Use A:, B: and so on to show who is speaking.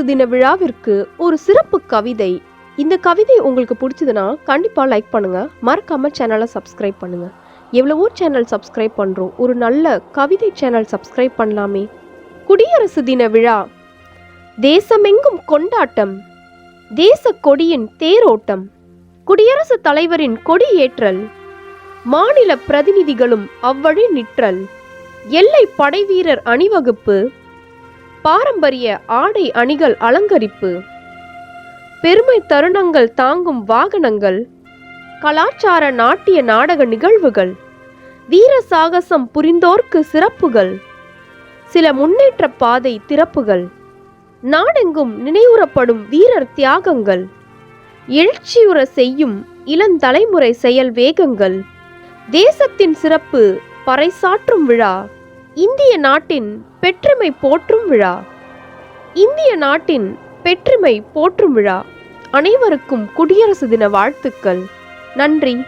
A: குடியரசு தின விழாவிற்கு ஒரு சிறப்பு கவிதை. இந்த கவிதை உங்களுக்கு பிடிச்சதுன்னா கண்டிப்பாக லைக் பண்ணுங்க. மறக்காம சேனலை சப்ஸ்கிரைப் பண்ணுங்க. எவ்வளவோ சேனல் சப்ஸ்கிரைப் பண்றோம். ஒரு நல்ல கவிதை சேனல் சப்ஸ்கிரைப் பண்ணலாமே. குடியரசு தின விழா. தேசமெங்கும் கொண்டாட்டம். தேச கொடியின் தேரோட்டம். குடியரசு தலைவரின் கொடியேற்றல் மாநில பிரதிநிதிகளும் அவ்வழி நிற்றல். எல்லை படைவீரர் அணிவகுப்பு. பாரம்பரிய ஆடை அணிகள் அலங்கரிப்பு. பெருமை தருணங்கள் தாங்கும் வாகனங்கள். கலாச்சார நாட்டிய நாடக நிகழ்வுகள். வீர சாகசம் புரிந்தோர்க்கு சிறப்புகள். சில முன்னேற்ற பாதை திறப்புகள். நாடெங்கும் நினைவுறப்படும் வீரர் தியாகங்கள். எழுச்சியுற செய்யும் இளந்தலைமுறை செயல் வேகங்கள். தேசத்தின் சிறப்பு பறைசாற்றும் விழா. இந்திய நாட்டின் பெற்றுமை போற்றும் விழா. இந்திய நாட்டின் பெற்றுமை போற்றும் விழா. அனைவருக்கும் குடியரசு தின வாழ்த்துக்கள். நன்றி.